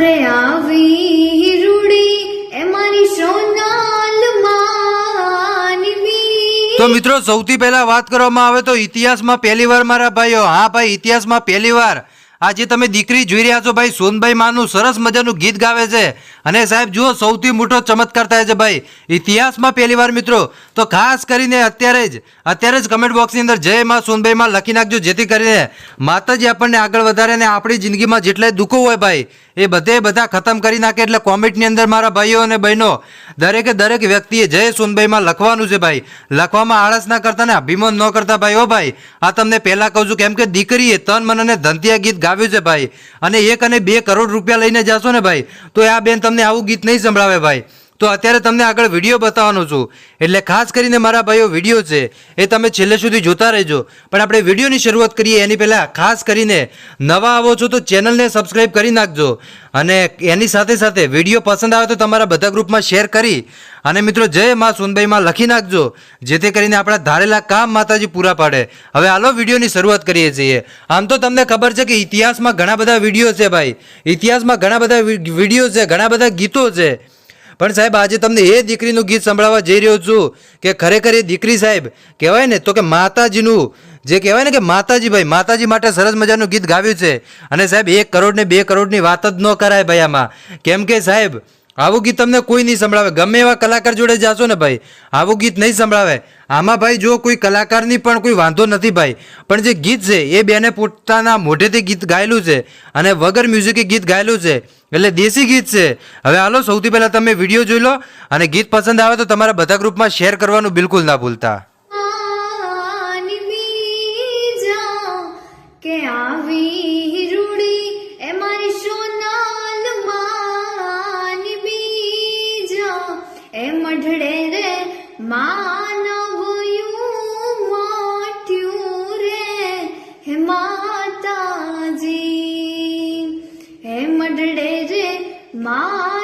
અરે આવી રૂડી, એ મારી સોનાલ માનવી. તો મિત્રો, સૌથી પહેલા વાત કરવામાં આવે તો ઇતિહાસમાં પહેલી વાર મારા ભાઈઓ. હા ભાઈ, ઇતિહાસમાં પહેલી આજે તમે દીકરી જોઈ રહ્યા છો ભાઈ, સોનભાઈ માનું સરસ મજાનું ગીત ગાવે છે. અને સાહેબ, જુઓ, સૌથી મોટો ચમત્કાર થાય છે ભાઈ. ઇતિહાસમાં પહેલી વાર મિત્રો, તો ખાસ કરીને અત્યારે જ અત્યારે જ કમેન્ટ બોક્સની અંદર જય માં, સોનભાઈ માં લખી નાખજો, જેથી કરીને માતાજી આપણને આગળ વધારે અને આપણી જિંદગીમાં જેટલાય દુઃખો હોય ભાઈ, એ બધે બધા ખતમ કરી નાખે એટલે કોમેન્ટની અંદર મારા ભાઈઓ અને બહેનો, દરેકે દરેક વ્યક્તિએ જય સોનભાઈમાં લખવાનું છે ભાઈ. લખવામાં આળસ ના કરતા ને અભિમાન ન કરતા ભાઈ ઓ ભાઈ. આ તમને પહેલાં કહું છું કેમ કે દીકરીએ તન, મન અને ધંતિયા ગીત ગાવ્યું છે ભાઈ? અને એક અને બે કરોડ રૂપિયા લઈને જશો ને ભાઈ, તો આ બેન તમને આવું ગીત નહીં સંભળાવે ભાઈ. તો અત્યારે તમને આગળ વીડિયો બતાવવાનો છું. એટલે ખાસ કરીને મારા ભાઈઓ, વીડિયો છે, એ તમે છેલ્લે સુધી જોતા રહેજો. પણ આપણે વિડીયોની શરૂઆત કરીએ, એની પહેલાં ખાસ કરીને નવા આવો છો તો ચેનલને સબસ્ક્રાઈબ કરી નાખજો. અને એની સાથે સાથે વીડિયો પસંદ આવે તો તમારા બધા ગ્રુપમાં શેર કરી અને મિત્રો જય મા સોનભાઈમાં લખી નાખજો, જેથી કરીને આપણા ધારેલા કામ માતાજી પૂરા પાડે. હવે હાલો વિડીયોની શરૂઆત કરીએ છીએ. આમ તો તમને ખબર છે કે ઇતિહાસમાં ઘણા બધા વીડિયો છે ભાઈ. ઇતિહાસમાં ઘણા બધા વીડિયો છે, ઘણા બધા ગીતો છે. પણ સાહેબ, આજે તમને એ દીકરીનું ગીત સંભળાવવા જઈ રહ્યો છું કે ખરેખર એ દીકરી સાહેબ, કહેવાય ને તો કે માતાજીનું, જે કહેવાય ને કે માતાજી ભાઈ માતાજી માટે સરસ મજાનું ગીત ગાવ્યું છે. અને સાહેબ, એક કરોડ ને બે કરોડની વાત જ ન કરાય ભાઈ આમાં. કેમ કે સાહેબ આવું ગીત તમને કોઈ નહીં સંભળાવે. ગમે એવા કલાકાર જોડે જાશો ને ભાઈ, આવું ગીત નહીં સંભળાવે. આમાં ભાઈ જો કોઈ કલાકારની પણ કોઈ વાંધો નથી ભાઈ. પણ જે ગીત છે, એ બેને પોતાના મોઢેથી ગીત ગાયેલું છે અને વગર મ્યુઝિકે ગીત ગાયેલું છે. એટલે દેશી ગીત છે. હવે હાલો, સૌથી પહેલાં તમે વીડિયો જોઈ લો અને ગીત પસંદ આવે તો તમારા બધા ગ્રુપમાં શેર કરવાનું બિલકુલ ના ભૂલતા. કે આવી માનવયું માટ્યું રે. હે માતાજી હે મડડે રે મા